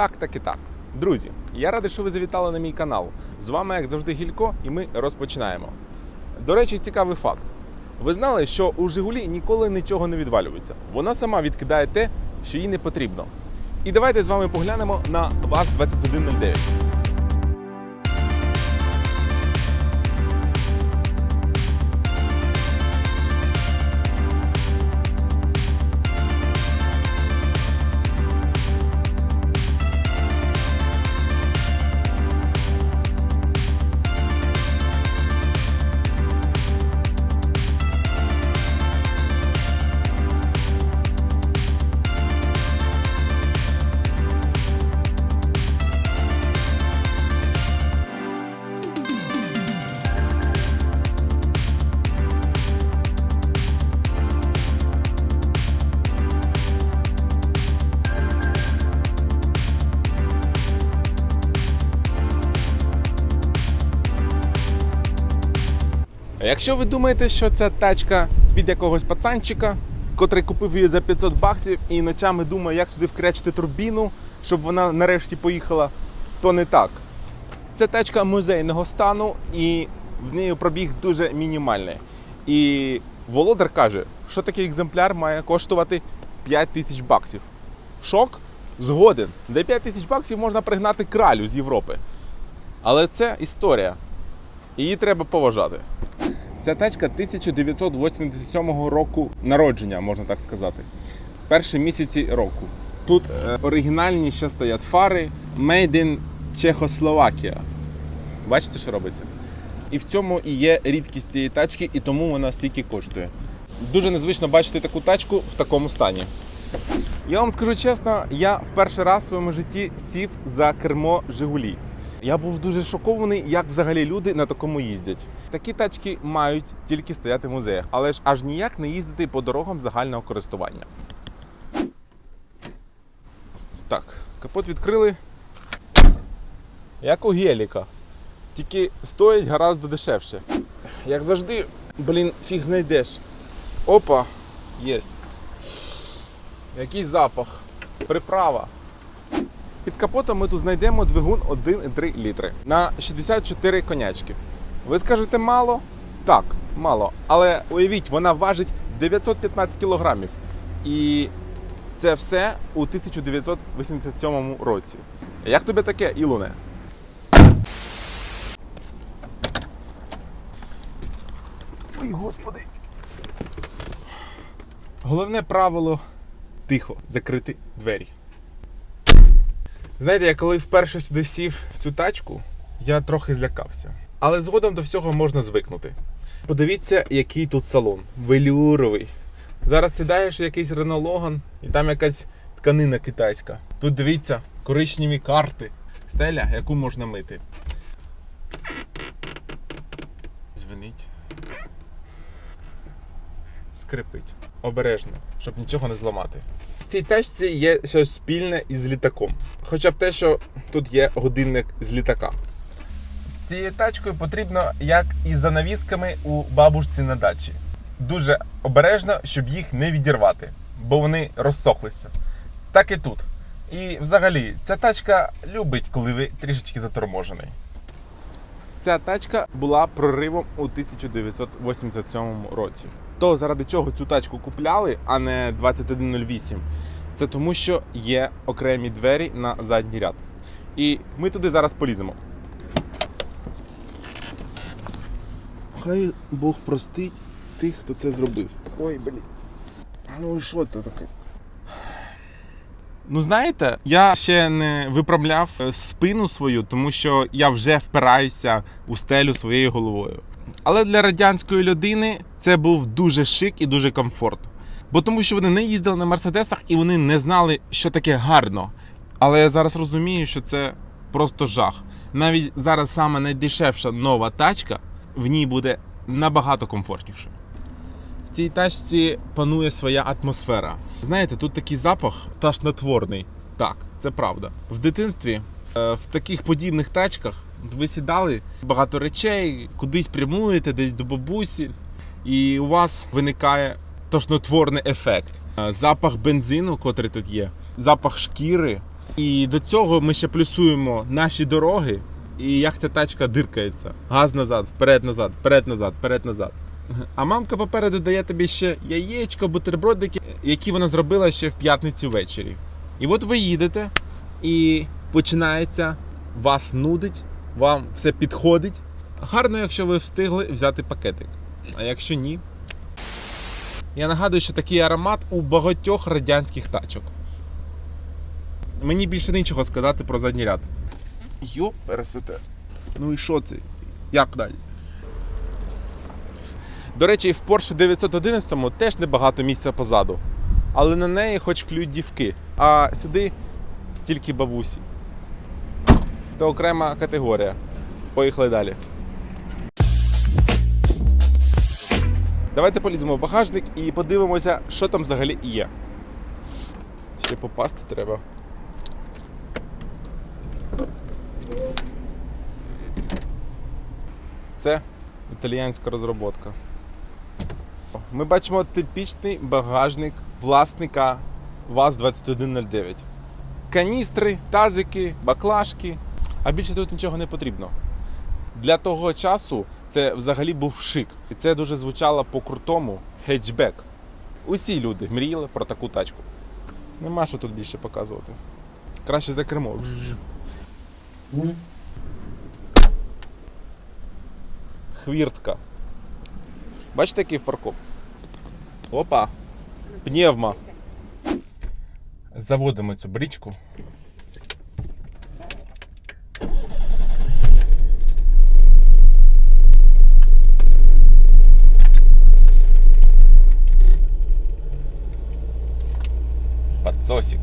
так, так і так. Друзі, я радий, що ви завітали на мій канал. З вами, як завжди, Гілько, і ми розпочинаємо. До речі, цікавий факт. Ви знали, що у Жигулі ніколи нічого не відвалюється. Вона сама відкидає те, що їй не потрібно. І давайте з вами поглянемо на ВАЗ-2109. Якщо ви думаєте, що це тачка з-під якогось пацанчика, котрий купив її за 500 баксів і ночами думає, як сюди вкречити турбіну, щоб вона нарешті поїхала, то не так. Це тачка музейного стану і в неї пробіг дуже мінімальний. І володар каже, що такий екземпляр має коштувати 5 тисяч баксів. Шок? Згоден. За 5 тисяч баксів можна пригнати кралю з Європи. Але це історія. Її треба поважати. Ця тачка 1987 року народження, можна так сказати. Перші місяці року. Тут е, оригінальні ще стоять фари Made in Чехословакія. Бачите, що робиться? І в цьому і є рідкість цієї тачки, і тому вона стільки коштує. Дуже незвично бачити таку тачку в такому стані. Я вам скажу чесно, я в перший раз в своєму житті сів за кермо Жигулі. Я був дуже шокований, як взагалі люди на такому їздять. Такі тачки мають тільки стояти в музеях, але ж аж ніяк не їздити по дорогам загального користування. Так, капот відкрили. Як у геліка. Тільки стоїть гораздо дешевше. Як завжди, блін, фіг знайдеш. Опа, єсть. Який запах. Приправа. Під капотом ми тут знайдемо двигун 1,3 літри на 64 конячки. Ви скажете мало? Так, мало. Але уявіть, вона важить 915 кілограмів. І це все у 1987 році. Як тобі таке, Ілоне? Ой, господи. Головне правило тихо закрити двері. Знаєте, я коли вперше сюди сів в цю тачку, я трохи злякався. Але згодом до всього можна звикнути. Подивіться, який тут салон. Велюровий. Зараз сідаєш якийсь Logan і там якась тканина китайська. Тут дивіться, коричневі карти. Стеля, яку можна мити. Дзвонить. Скрипить. Обережно, щоб нічого не зламати. Цій тачці є щось спільне із літаком. Хоча б те, що тут є годинник з літака. З цією тачкою потрібно, як і за навісками у бабушці на дачі. Дуже обережно, щоб їх не відірвати, бо вони розсохлися. Так і тут. І взагалі, ця тачка любить, коли ви трішечки заторможений. Ця тачка була проривом у 1987 році. То заради чого цю тачку купляли, а не 2108, це тому, що є окремі двері на задній ряд. І ми туди зараз поліземо. Хай Бог простить тих, хто це зробив. Ой, блін. Ну і що це таке? Ну, знаєте, я ще не виправляв е, спину свою, тому що я вже впираюся у стелю своєю головою. Але для радянської людини це був дуже шик і дуже комфорт. Бо тому що вони не їздили на мерседесах і вони не знали, що таке гарно. Але я зараз розумію, що це просто жах. Навіть зараз саме найдешевша нова тачка в ній буде набагато комфортніше. В цій тачці панує своя атмосфера. Знаєте, тут такий запах ташнотворний. Так, це правда. В дитинстві е, в таких подібних тачках ви сідали багато речей, кудись прямуєте, десь до бабусі, і у вас виникає тошнотворний ефект. Е, Запах бензину, котрий тут є, запах шкіри, І до цього ми ще плюсуємо наші дороги і як ця тачка диркається. Газ назад, вперед назад, вперед назад, вперед назад. А мамка попереду дає тобі ще яєчко, бутербродики, які вона зробила ще в п'ятницю ввечері. І от ви їдете, і починається, вас нудить, вам все підходить. Гарно, якщо ви встигли взяти пакетик. А якщо ні. Я нагадую, що такий аромат у багатьох радянських тачок. Мені більше нічого сказати про задній ряд. Йоп, пересете. Ну і що це? Як далі? До речі, в Porsche 911 теж небагато місця позаду. Але на неї хоч клюють дівки. А сюди тільки бабусі. Це окрема категорія. Поїхали далі. Давайте поліземо в багажник і подивимося, що там взагалі є. Ще попасти треба. Це італіянська розробка. Ми бачимо типічний багажник власника ВАЗ-2109. Каністри, тазики, баклажки. А більше тут нічого не потрібно. Для того часу це взагалі був шик. І це дуже звучало по-крутому хетчбек. Усі люди мріяли про таку тачку. Нема що тут більше показувати. Краще за кермо. Хвіртка. Бачите, який фаркоп? Опа! Пневма. Заводимо цю брічку. Подсосик.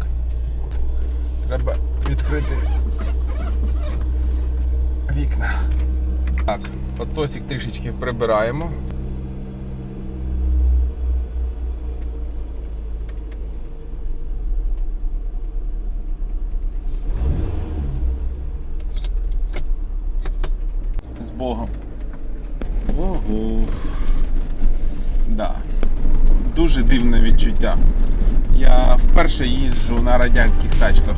Треба відкрити вікна. Так, подсосик трішечки прибираємо. З Богом. Ого. Да. Дуже дивне відчуття. Я вперше їжджу на радянських тачках.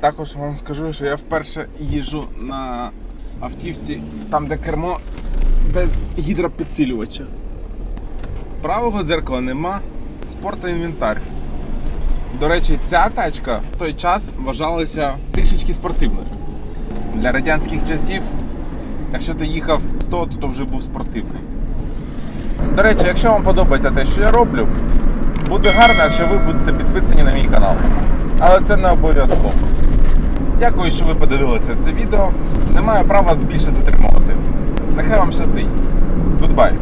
Також вам скажу, що я вперше їжджу на автівці, там де кермо без гідропідсилювача. Правого дзеркала нема, спортоінвентар. До речі, ця тачка в той час вважалася трішечки спортивною. Для радянських часів, якщо ти їхав 100, то, то вже був спортивний. До речі, якщо вам подобається те, що я роблю, буде гарно, якщо ви будете підписані на мій канал. Але це не обов'язково. Дякую, що ви подивилися це відео. Не маю права більше затримувати. Нехай вам щастить. Goodbye.